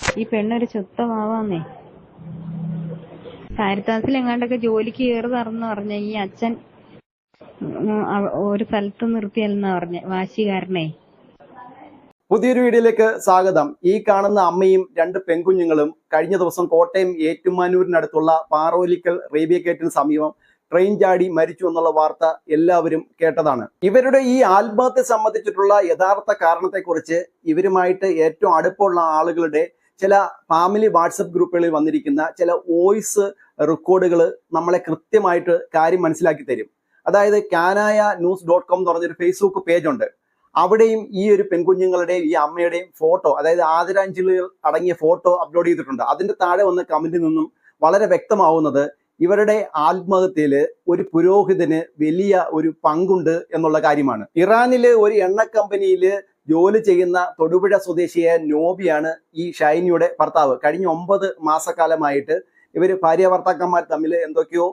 ഈ പെണ്ണൊരു ചുത്തമാവാന്നേ. കാരിത്താസിൽ എങ്ങാണ്ടൊക്കെ ജോലിക്ക് കയറി തറന്ന് പറഞ്ഞ ഈ അച്ഛൻ ഒരു സ്ഥലത്ത് നിർത്തിയല്ലെന്നാ പറഞ്ഞ വാശികാരനെ പുതിയൊരു വീഡിയോയിലേക്ക് സ്വാഗതം. ഈ കാണുന്ന അമ്മയും രണ്ട് പെൺകുഞ്ഞുങ്ങളും കഴിഞ്ഞ ദിവസം കോട്ടയം ഏറ്റുമാനൂരിനടുത്തുള്ള പാറോലിക്കൽ റേബിയ ഗേറ്റിന് സമീപം ട്രെയിൻ ചാടി മരിച്ചു എന്നുള്ള വാർത്ത എല്ലാവരും കേട്ടതാണ്. ഇവരുടെ ഈ ആത്മഹത്യ സംബന്ധിച്ചിട്ടുള്ള യഥാർത്ഥ കാരണത്തെക്കുറിച്ച് ഇവരുമായിട്ട് ഏറ്റവും അടുപ്പമുള്ള ആളുകളുടെ ചില ഫാമിലി വാട്സപ്പ് ഗ്രൂപ്പുകളിൽ വന്നിരിക്കുന്ന ചില വോയിസ് റെക്കോർഡുകൾ നമ്മളെ കൃത്യമായിട്ട് കാര്യം മനസ്സിലാക്കി തരും. അതായത് കാനായ ന്യൂസ് ഡോട്ട് കോം എന്ന് പറഞ്ഞൊരു ഫേസ്ബുക്ക് പേജ് ഉണ്ട്. അവിടെയും ഈ ഒരു പെൺകുഞ്ഞുങ്ങളുടെയും ഈ അമ്മയുടെയും ഫോട്ടോ അതായത് ആദരാഞ്ജലികൾ അടങ്ങിയ ഫോട്ടോ അപ്ലോഡ് ചെയ്തിട്ടുണ്ട്. അതിന്റെ താഴെ വന്ന കമന്റിൽ നിന്നും വളരെ വ്യക്തമാവുന്നത് ഇവരുടെ ആത്മഹത്യയിൽ ഒരു പുരോഹിതന് വലിയ ഒരു പങ്കുണ്ട് എന്നുള്ള കാര്യമാണ്. ഇറാനിലെ ഒരു എണ്ണ കമ്പനിയിൽ ജോലി ചെയ്യുന്ന തൊടുപുഴ സ്വദേശിയായ നോബിയാണ് ഈ ഷൈനിയുടെ ഭർത്താവ്. കഴിഞ്ഞ ഒമ്പത് മാസക്കാലമായിട്ട് ഇവർ ഭാര്യ ഭർത്താക്കന്മാർ തമ്മിൽ എന്തൊക്കെയോ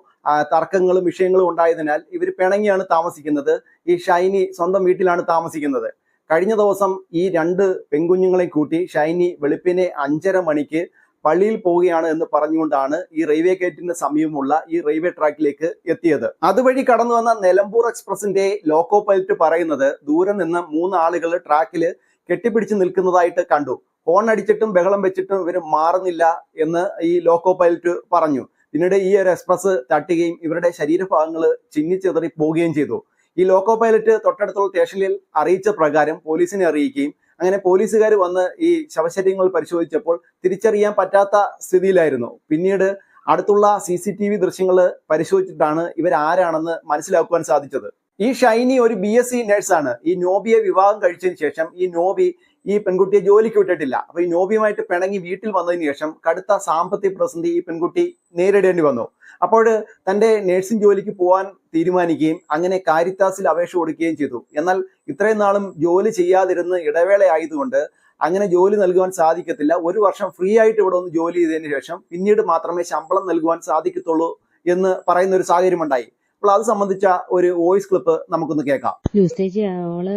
തർക്കങ്ങളും വിഷയങ്ങളും ഉണ്ടായതിനാൽ ഇവർ പിണങ്ങിയാണ് താമസിക്കുന്നത്. ഈ ഷൈനി സ്വന്തം വീട്ടിലാണ് താമസിക്കുന്നത്. കഴിഞ്ഞ ദിവസം ഈ രണ്ട് പെൺകുഞ്ഞുങ്ങളെ കൂട്ടി ഷൈനി വെളുപ്പിനെ അഞ്ചര മണിക്ക് പള്ളിയിൽ പോവുകയാണ് എന്ന് പറഞ്ഞുകൊണ്ടാണ് ഈ റെയിൽവേ ഗേറ്റിന് സമീപമുള്ള ഈ റെയിൽവേ ട്രാക്കിലേക്ക് എത്തിയത്. അതുവഴി കടന്നു വന്ന നിലമ്പൂർ എക്സ്പ്രസിന്റെ ലോക്കോ പൈലറ്റ് പറയുന്നത് ദൂരെ നിന്ന് മൂന്ന് ആളുകൾ ട്രാക്കിൽ കെട്ടിപ്പിടിച്ച് നിൽക്കുന്നതായിട്ട് കണ്ടു. ഹോൺ അടിച്ചിട്ടും ബഹളം വെച്ചിട്ടും ഇവർ മാറുന്നില്ല എന്ന് ഈ ലോക്കോ പൈലറ്റ് പറഞ്ഞു. പിന്നീട് ഈ ഒരു എക്സ്പ്രസ് തട്ടുകയും ഇവരുടെ ശരീരഭാഗങ്ങൾ ചിന്നിച്ചെതറി പോവുകയും ചെയ്തു. ഈ ലോക്കോ പൈലറ്റ് തൊട്ടടുത്തുള്ള സ്റ്റേഷനിൽ അറിയിച്ച പ്രകാരം പോലീസിനെ അറിയിക്കുകയും അങ്ങനെ പോലീസുകാർ വന്ന് ഈ ശവശരീരങ്ങൾ പരിശോധിച്ചപ്പോൾ തിരിച്ചറിയാൻ പറ്റാത്ത സ്ഥിതിയിലായിരുന്നു. പിന്നീട് അടുത്തുള്ള സി സി ടി വി ദൃശ്യങ്ങൾ പരിശോധിച്ചിട്ടാണ് ഇവരാരാണെന്ന് മനസ്സിലാക്കുവാൻ സാധിച്ചത്. ഈ ഷൈനി ഒരു ബി എസ് സി നഴ്സാണ്. ഈ നോബിയെ വിവാഹം കഴിച്ചതിന് ശേഷം ഈ നോബി ഈ പെൺകുട്ടിയെ ജോലിക്ക് വിട്ടിട്ടില്ല. അപ്പൊ ഈ നോബിയുമായിട്ട് പിണങ്ങി വീട്ടിൽ വന്നതിന് ശേഷം കടുത്ത സാമ്പത്തിക പ്രതിസന്ധി ഈ പെൺകുട്ടി നേരിടേണ്ടി വന്നു. അപ്പോൾ തന്റെ നഴ്സിംഗ് ജോലിക്ക് പോകാൻ തീരുമാനിക്കുകയും അങ്ങനെ കാരിത്താസിൽ അപേക്ഷ കൊടുക്കുകയും ചെയ്തു. എന്നാൽ ഇത്രയും നാളും ജോലി ചെയ്യാതിരുന്ന് ഇടവേള ആയതുകൊണ്ട് അങ്ങനെ ജോലി നൽകുവാൻ സാധിക്കത്തില്ല. ഒരു വർഷം ഫ്രീ ആയിട്ട് ഇവിടെ ഒന്ന് ജോലി ചെയ്തതിന് ശേഷം പിന്നീട് മാത്രമേ ശമ്പളം നൽകുവാൻ സാധിക്കത്തുള്ളൂ എന്ന് പറയുന്ന ഒരു സാഹചര്യം ഉണ്ടായി അപ്പോൾ അത് സംബന്ധിച്ച ഒരു വോയിസ് ക്ലിപ്പ് നമുക്കൊന്ന് കേൾക്കാം. ചേച്ചി അവൾ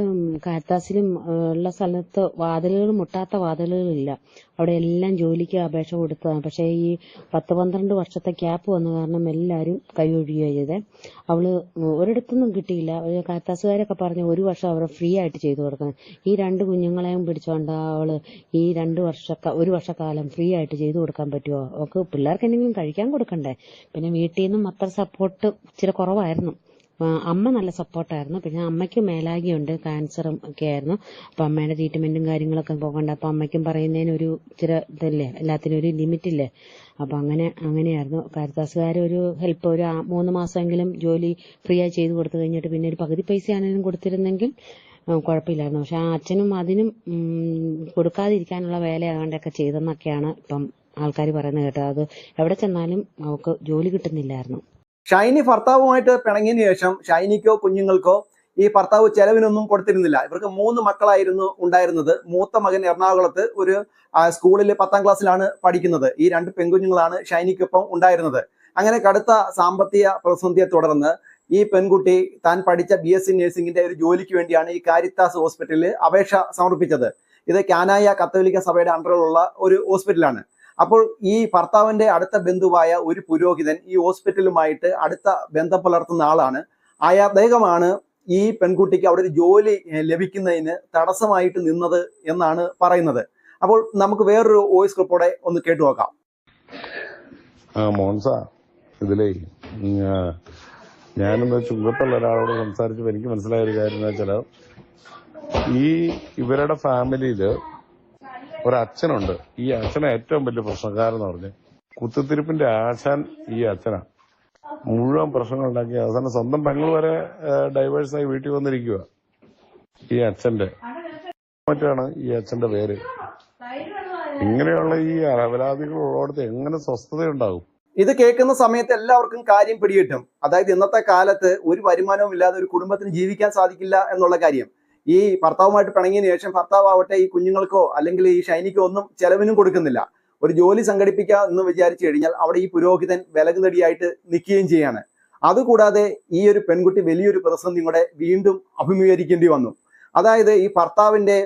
കാത്താസിലും ഉള്ള സ്ഥലത്ത് വാതിലുകൾ മുട്ടാത്ത വാതിലുകളില്ല. അവിടെ എല്ലാം ജോലിക്ക് അപേക്ഷ കൊടുത്തതാണ്. പക്ഷേ ഈ പത്ത് പന്ത്രണ്ട് വർഷത്തെ ക്യാപ്പ് വന്ന കാരണം എല്ലാവരും കൈയൊഴിയുക ചെയ്തേ. അവൾ ഒരിടത്തൊന്നും കിട്ടിയില്ല. കാത്താസുകാരൊക്കെ പറഞ്ഞു ഒരു വർഷം അവരെ ഫ്രീ ആയിട്ട് ചെയ്തു കൊടുക്കണം. ഈ രണ്ട് കുഞ്ഞുങ്ങളെയും പിടിച്ചോണ്ട് അവൾ ഈ രണ്ട് വർഷ ഒരു വർഷക്കാലം ഫ്രീ ആയിട്ട് ചെയ്തു കൊടുക്കാൻ പറ്റുമോ അവൾക്ക് പിള്ളേർക്ക് എന്തെങ്കിലും കഴിക്കാൻ കൊടുക്കണ്ടേ? പിന്നെ വീട്ടിൽ നിന്നും അത്ര സപ്പോർട്ട് ഇച്ചിരി കുറവായിരുന്നു. അമ്മ നല്ല സപ്പോർട്ടായിരുന്നു. പിന്നെ അമ്മയ്ക്ക് മേലാകിയുണ്ട് ക്യാൻസറും ഒക്കെ ആയിരുന്നു അപ്പം അമ്മയുടെ ട്രീറ്റ്മെന്റും കാര്യങ്ങളൊക്കെ പോകണ്ട. അപ്പം അമ്മയ്ക്കും പറയുന്നതിന് ഒരു ഇച്ചിരി ഇതല്ലേ? എല്ലാത്തിനും ഒരു ലിമിറ്റില്ലേ അപ്പം അങ്ങനെ അങ്ങനെയായിരുന്നു. കാരിത്താസുകാർ ഒരു ഹെൽപ്പ് ഒരു മൂന്ന് മാസമെങ്കിലും ജോലി ഫ്രീ ആയി ചെയ്ത് കൊടുത്തു കഴിഞ്ഞിട്ട് പിന്നെ ഒരു പകുതി പൈസ ആണെങ്കിലും കൊടുത്തിരുന്നെങ്കിൽ കുഴപ്പമില്ലായിരുന്നു. പക്ഷെ ആ അച്ഛനും അതിനും കൊടുക്കാതിരിക്കാനുള്ള വേല അതുകൊണ്ടൊക്കെ ചെയ്തെന്നൊക്കെയാണ് ഇപ്പം ആൾക്കാർ പറയുന്നത് കേട്ടോ അത് എവിടെ ചെന്നാലും അവൾക്ക് ജോലി കിട്ടുന്നില്ലായിരുന്നു. ഷൈനി ഭർത്താവുമായിട്ട് പിണങ്ങിയതിനു ശേഷം ഷൈനിക്കോ കുഞ്ഞുങ്ങൾക്കോ ഈ ഭർത്താവ് ചെലവിനൊന്നും കൊടുത്തിരുന്നില്ല. ഇവർക്ക് മൂന്ന് മക്കളായിരുന്നു ഉണ്ടായിരുന്നത്. മൂത്ത മകൻ എറണാകുളത്ത് ഒരു സ്കൂളിൽ പത്താം ക്ലാസ്സിലാണ് പഠിക്കുന്നത്. ഈ രണ്ട് പെൺകുഞ്ഞുങ്ങളാണ് ഷൈനിക്കൊപ്പം ഉണ്ടായിരുന്നത്. അങ്ങനെ കടുത്ത സാമ്പത്തിക പ്രതിസന്ധിയെ തുടർന്ന് ഈ പെൺകുട്ടി താൻ പഠിച്ച ബി എസ് സി നഴ്സിംഗിന്റെ ഒരു ജോലിക്ക് വേണ്ടിയാണ് ഈ കാരിത്താസ് ഹോസ്പിറ്റലിൽ അപേക്ഷ സമർപ്പിച്ചത്. ഇത് കാനായ കത്തോലിക്ക സഭയുടെ അണ്ടറിലുള്ള ഒരു ഹോസ്പിറ്റലാണ്. അപ്പോൾ ഈ ഭർത്താവിന്റെ അടുത്ത ബന്ധുവായ ഒരു പുരോഹിതൻ ഈ ഹോസ്പിറ്റലുമായിട്ട് അടുത്ത ബന്ധം പുലർത്തുന്ന ആളാണ്. ആയ അദ്ദേഹമാണ് ഈ പെൺകുട്ടിക്ക് അവിടെ ഒരു ജോലി ലഭിക്കുന്നതിന് തടസ്സമായിട്ട് നിന്നത് എന്നാണ് പറയുന്നത്. അപ്പോൾ നമുക്ക് വേറൊരു വോയിസ് ക്ലിപ്പോടെ ഒന്ന് കേട്ടു നോക്കാം. മോൻസ ഇതിലേ ഞാനെന്ന് ചുങ്കത്തുള്ള ഒരാളോട് സംസാരിച്ചപ്പോൾ എനിക്ക് മനസ്സിലായ ഒരു കാര്യം എന്ന് വെച്ചാൽ ഈ ഇവരുടെ ഫാമിലിയിൽ ഒരച്ഛനുണ്ട്. ഈ അച്ഛനെ ഏറ്റവും വലിയ പ്രശ്നക്കാരെന്ന് പറഞ്ഞ് കുത്തിത്തിരിപ്പിന്റെ ആശാൻ ഈ അച്ഛനാ. മുഴുവൻ പ്രശ്നങ്ങൾ ഉണ്ടാക്കി അവസാനം സ്വന്തം പെങ്ങൾ വരെ ഡൈവേഴ്സായി വീട്ടിൽ വന്നിരിക്കുക ഈ അച്ഛന്റെ. മറ്റാണ് ഈ അച്ഛന്റെ പേര്. ഇങ്ങനെയുള്ള ഈ അപരാധികൾ ഉള്ളിടത്ത് എങ്ങനെ സ്വസ്ഥതയുണ്ടാകും? ഇത് കേൾക്കുന്ന സമയത്ത് എല്ലാവർക്കും കാര്യം പിടികിട്ടും. അതായത് ഇന്നത്തെ കാലത്ത് ഒരു വരുമാനവും ഇല്ലാതെ ഒരു കുടുംബത്തിന് ജീവിക്കാൻ സാധിക്കില്ല എന്നുള്ള കാര്യം. ഈ ഭർത്താവുമായിട്ട് പിണങ്ങിയതിനു ശേഷം ഭർത്താവ് ആവട്ടെ ഈ കുഞ്ഞുങ്ങൾക്കോ അല്ലെങ്കിൽ ഈ ഷൈനിക്കോ ഒന്നും ചെലവിനും കൊടുക്കുന്നില്ല. ഒരു ജോലി സംഘടിപ്പിക്കുക എന്ന് വിചാരിച്ചു കഴിഞ്ഞാൽ അവിടെ ഈ പുരോഹിതൻ വിലകുന്നടിയായിട്ട് നിൽക്കുകയും ചെയ്യാണ്. അതുകൂടാതെ ഈ ഒരു പെൺകുട്ടി വലിയൊരു പ്രതിസന്ധി കൂടെ വീണ്ടും അഭിമുഖീകരിക്കേണ്ടി വന്നു. അതായത് ഈ ഭർത്താവിന്റെ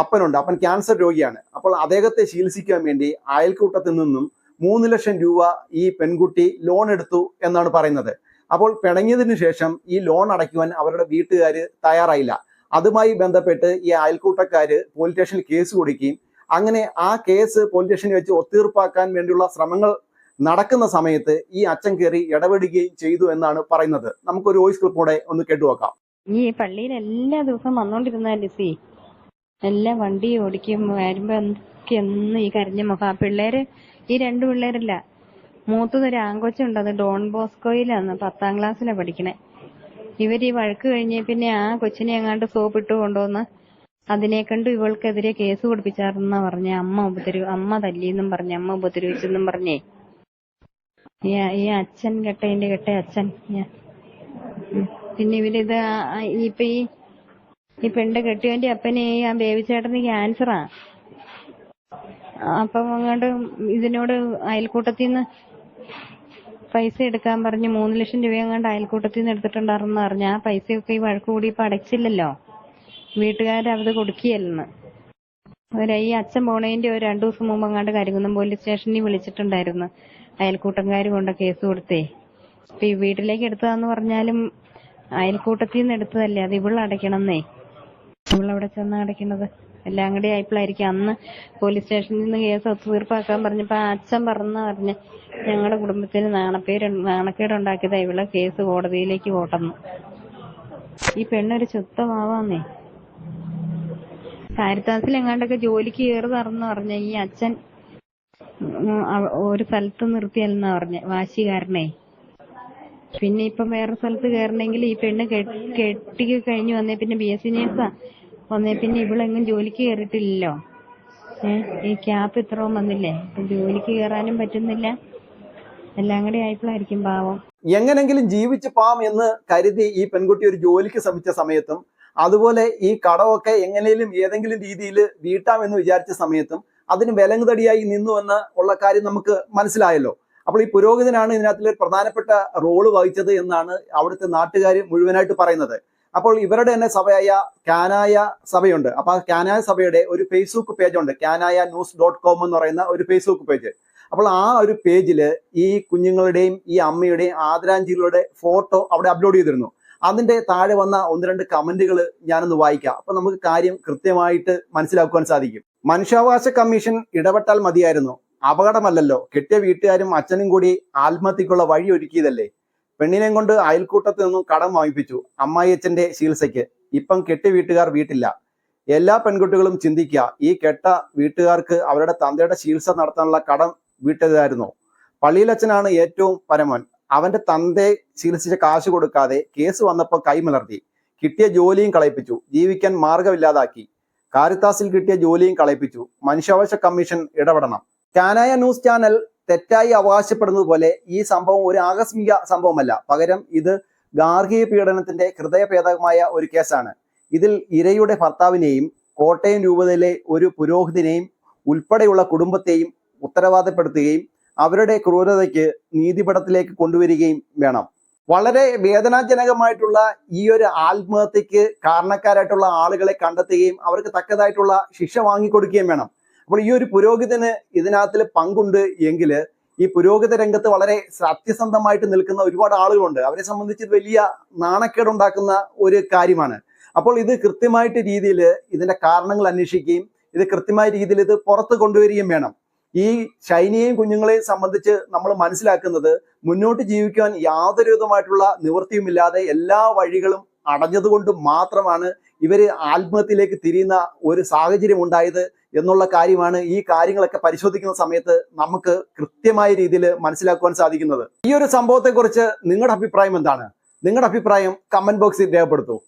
അപ്പനുണ്ട്. അപ്പൻ ക്യാൻസർ രോഗിയാണ്. അപ്പോൾ അദ്ദേഹത്തെ ചികിത്സിക്കാൻ വേണ്ടി അയൽക്കൂട്ടത്തിൽ നിന്നും മൂന്ന് ലക്ഷം രൂപ ഈ പെൺകുട്ടി ലോൺ എടുത്തു എന്നാണ് പറയുന്നത്. അപ്പോൾ പിണങ്ങിയതിനു ശേഷം ഈ ലോൺ അടയ്ക്കുവാൻ അവരുടെ വീട്ടുകാർ തയ്യാറായില്ല. അതുമായി ബന്ധപ്പെട്ട് ഈ അയൽക്കൂട്ടക്കാര് പോലീസ് സ്റ്റേഷനിൽ കേസ് കൊടുക്കുകയും അങ്ങനെ ആ കേസ് പോലീസ് സ്റ്റേഷനിൽ വെച്ച് ഒത്തീർപ്പാക്കാൻ വേണ്ടിയുള്ള ശ്രമങ്ങൾ നടക്കുന്ന സമയത്ത് ഈ അച്ഛൻ കയറി ഇടപെടുകയും ചെയ്തു എന്നാണ് പറയുന്നത്. നമുക്കൊരു വോയിസ് ക്ലിപ്പ് കൂടെ ഒന്ന് കേട്ടുവെക്കാം ഈ പള്ളിയിൽ എല്ലാ ദിവസവും വന്നോണ്ടിരുന്ന ലിസി എല്ലാ വണ്ടി ഓടിക്കും വരുമ്പോ എന്ന് ഈ കരഞ്ഞ മുഖം. ആ പിള്ളേര് ഈ രണ്ട് പിള്ളേരല്ല മൂത്തതൊരു ആങ്കൊച്ചുണ്ട് അത് ഡോൺ ബോസ്കോയിലാണ് പത്താം ക്ലാസ്സിലാണ് പഠിക്കണേ. ഇവർ ഈ വഴക്ക് കഴിഞ്ഞ പിന്നെ ആ കൊച്ചിനെ എങ്ങാണ്ട് സോപ്പ് ഇട്ട് കൊണ്ടുവന്ന് അതിനെ കണ്ട് ഇവൾക്കെതിരെ കേസ് കൊടുപ്പിച്ചാർന്നാ പറഞ്ഞ. അമ്മ ഉപദ്രവ അമ്മ തല്ലിയെന്നും പറഞ്ഞ്. അമ്മ ഉപദ്രവിച്ചെന്നും പറഞ്ഞേ. ഈ അച്ഛൻ കെട്ടതിന്റെ കെട്ട അച്ഛൻ. പിന്നെ ഇവരിത് ഇപ്പൊ ഈ ഈ പെണ്ണ് കെട്ടിയവന്റെ അപ്പനെ ആ ബേബിച്ചേട്ടന് ക്യാൻസറാ. അപ്പം അങ്ങോട്ട് ഇതിനോട് അയൽക്കൂട്ടത്തിൽ നിന്ന് പൈസ എടുക്കാൻ പറഞ്ഞ് മൂന്ന് ലക്ഷം രൂപ എങ്ങാണ്ട് അയൽക്കൂട്ടത്തിൽ നിന്ന് എടുത്തിട്ടുണ്ടായിരുന്നു പറഞ്ഞു ആ പൈസയൊക്കെ ഈ വഴക്ക് കൂടി ഇപ്പൊ അടച്ചില്ലല്ലോ? വീട്ടുകാരത് കൊടുക്കുകയല്ലെന്ന്. ഒരു ഈ അച്ഛൻ പോണേന്റെ ഒരു രണ്ടു ദിവസം മുമ്പ് അങ്ങാണ്ട് കരിങ്കുന്നം പോലീസ് സ്റ്റേഷനിൽ വിളിച്ചിട്ടുണ്ടായിരുന്നു അയൽക്കൂട്ടംകാര് കൊണ്ട് കേസ് കൊടുത്തേ. ഇപ്പൊ ഈ വീട്ടിലേക്ക് എടുത്തതാന്ന് പറഞ്ഞാലും അയൽക്കൂട്ടത്തിൽ നിന്ന് എടുത്തതല്ലേ? അത് ഇവൾ ഇവളവിടെ ചെന്ന് അടയ്ക്കണത്? എല്ലാം കൂടി ആയപ്പോഴായിരിക്കും അന്ന് പോലീസ് സ്റ്റേഷനിൽ നിന്ന് കേസ് ഒത്തുതീർപ്പാക്കാൻ പറഞ്ഞപ്പോ ആ അച്ഛൻ പറഞ്ഞ പറഞ്ഞ് ഞങ്ങളുടെ കുടുംബത്തിന് നാണപ്പേര് നാണക്കേടുണ്ടാക്കിയതാ ഇവളെ കേസ് കോടതിയിലേക്ക് പോട്ടെന്ന് ഈ പെണ്ണൊരു ചുത്തമാവാന്നേ കാരിത്താസിൽ എങ്ങാണ്ടൊക്കെ ജോലിക്ക് കയറി നടന്നു പറഞ്ഞ ഈ അച്ഛൻ ഒരു സ്ഥലത്ത് നിർത്തിയല്ലെന്നാ പറഞ്ഞ വാശികാരനെ പിന്നെ ഇപ്പം വേറെ സ്ഥലത്ത് കയറണമെങ്കിൽ ഈ പെണ്ണ് കെട്ടി കഴിഞ്ഞു വന്നേ. പിന്നെ ബി എസ് സി നേഴ്സാ വന്നേ. പിന്നെ ഇവളെങ്ങും ജോലിക്ക് കയറിയിട്ടില്ലല്ലോ ഏഹ് ഈ ക്യാപ്പ് ഇത്രയും വന്നില്ലേ? അപ്പൊ ജോലിക്ക് കയറാനും പറ്റുന്നില്ല. എല്ലാം കൂടി ആയപ്പോഴായിരിക്കും പാവം. എങ്ങനെങ്കിലും ജീവിച്ച് പാം എന്ന് കരുതി ഈ പെൺകുട്ടി ഒരു ജോലിക്ക് ശ്രമിച്ച സമയത്തും അതുപോലെ ഈ കടമൊക്കെ എങ്ങനെയും ഏതെങ്കിലും രീതിയിൽ വീട്ടാം എന്ന് വിചാരിച്ച സമയത്തും അതിന് വിലങ്ങുതടിയായി നിന്നു എന്ന് ഉള്ള കാര്യം നമുക്ക് മനസ്സിലായല്ലോ. അപ്പോൾ ഈ പുരോഹിതനാണ് ഇതിനകത്തിൽ പ്രധാനപ്പെട്ട റോൾ വഹിച്ചത് എന്നാണ് അവിടുത്തെ നാട്ടുകാർ മുഴുവനായിട്ട് പറയുന്നത്. അപ്പോൾ ഇവരുടെ തന്നെ സഭയായ കാനായ സഭയുണ്ട്. അപ്പൊ ആ കാനായ സഭയുടെ ഒരു ഫേസ്ബുക്ക് പേജ് ഉണ്ട്. കാനായ ന്യൂസ് ഡോട്ട് കോം എന്ന് പറയുന്ന ഒരു ഫേസ്ബുക്ക് പേജ് അപ്പോൾ ആ ഒരു പേജിൽ ഈ കുഞ്ഞുങ്ങളുടെയും ഈ അമ്മയുടെയും ആദരാഞ്ജലികളുടെ ഫോട്ടോ അവിടെ അപ്ലോഡ് ചെയ്തിരുന്നു. അതിന്റെ താഴെ വന്ന ഒന്ന് രണ്ട് കമന്റുകൾ ഞാനൊന്ന് വായിക്കാം. അപ്പൊ നമുക്ക് കാര്യം കൃത്യമായിട്ട് മനസ്സിലാക്കുവാൻ സാധിക്കും. മനുഷ്യാവകാശ കമ്മീഷൻ ഇടപെട്ടാൽ മതിയായിരുന്നു. അപകടമല്ലല്ലോ. കെട്ടിയ വീട്ടുകാരും അച്ഛനും കൂടി ആത്മഹത്യക്കുള്ള വഴി ഒരുക്കിയതല്ലേ? പെണ്ണിനെയും കൊണ്ട് അയൽക്കൂട്ടത്തിൽ നിന്നും കടം വാങ്ങിപ്പിച്ചു അമ്മായിയച്ഛന്റെ ചികിത്സയ്ക്ക്. ഇപ്പം കെട്ടി വീട്ടുകാർ വീട്ടില്ല. എല്ലാ പെൺകുട്ടികളും ചിന്തിക്കുക ഈ കെട്ട വീട്ടുകാർക്ക് അവരുടെ തന്തയുടെ ചികിത്സ നടത്താനുള്ള കടം വീട്ടതായിരുന്നു പള്ളിയിലച്ഛനാണ് ഏറ്റവും പരമൻ. അവന്റെ തന്തയെ ചികിത്സിച്ച കാശ് കൊടുക്കാതെ കേസ് വന്നപ്പോൾ കൈമലർത്തി. കിട്ടിയ ജോലിയും കളയിപ്പിച്ചു. ജീവിക്കാൻ മാർഗമില്ലാതാക്കി കാരിത്താസിൽ കിട്ടിയ ജോലിയും കളയിപ്പിച്ചു. മനുഷ്യാവകാശ കമ്മീഷൻ ഇടപെടണം. കാനായ ന്യൂസ് ചാനൽ തെറ്റായി അവകാശപ്പെടുന്നത് പോലെ ഈ സംഭവം ഒരു ആകസ്മിക സംഭവമല്ല. പകരം ഇത് ഗാർഹിക പീഡനത്തിന്റെ ഹൃദയഭേദകമായ ഒരു കേസാണ്. ഇതിൽ ഇരയുടെ ഭർത്താവിനെയും കോട്ടയം രൂപതയിലെ ഒരു പുരോഹിതനെയും ഉൾപ്പെടെയുള്ള കുടുംബത്തെയും ഉത്തരവാദപ്പെടുത്തുകയും അവരുടെ ക്രൂരതയ്ക്ക് നീതിപടത്തിലേക്ക് കൊണ്ടുവരികയും വേണം. വളരെ വേദനാജനകമായിട്ടുള്ള ഈ ഒരു ആത്മഹത്യക്ക് കാരണക്കാരായിട്ടുള്ള ആളുകളെ കണ്ടെത്തുകയും അവർക്ക് തക്കതായിട്ടുള്ള ശിക്ഷ വാങ്ങിക്കൊടുക്കുകയും വേണം. അപ്പോൾ ഈ ഒരു പുരോഹിതന് ഇതിനകത്തിൽ പങ്കുണ്ട് എങ്കിൽ ഈ പുരോഹിത രംഗത്ത് വളരെ സത്യസന്ധമായിട്ട് നിൽക്കുന്ന ഒരുപാട് ആളുകളുണ്ട്. അവരെ സംബന്ധിച്ച് വലിയ നാണക്കേടുണ്ടാക്കുന്ന ഒരു കാര്യമാണ്. അപ്പോൾ ഇത് കൃത്യമായിട്ട് രീതിയിൽ ഇതിന്റെ കാരണങ്ങൾ അന്വേഷിക്കുകയും ഇത് കൃത്യമായ രീതിയിൽ ഇത് പുറത്ത് കൊണ്ടുവരികയും വേണം. ഈ ശൈനിയെയും കുഞ്ഞുങ്ങളെയും സംബന്ധിച്ച് നമ്മൾ മനസ്സിലാക്കുന്നത് മുന്നോട്ട് ജീവിക്കാൻ യാതൊരു വിധമായിട്ടുള്ള നിവൃത്തിയുമില്ലാതെ എല്ലാ വഴികളും അടഞ്ഞതുകൊണ്ട് മാത്രമാണ് ഇവർ ആത്മഹത്യയിലേക്ക് തിരിയുന്ന ഒരു സാഹചര്യം ഉണ്ടായത് എന്നുള്ള കാര്യമാണ് ഈ കാര്യങ്ങളൊക്കെ പരിശോധിക്കുന്ന സമയത്ത് നമുക്ക് കൃത്യമായ രീതിയിൽ മനസ്സിലാക്കുവാൻ സാധിക്കുന്നത്. ഈ ഒരു സംഭവത്തെക്കുറിച്ച് നിങ്ങളുടെ അഭിപ്രായം എന്താണ്? നിങ്ങളുടെ അഭിപ്രായം കമന്റ് ബോക്സിൽ രേഖപ്പെടുത്തൂ.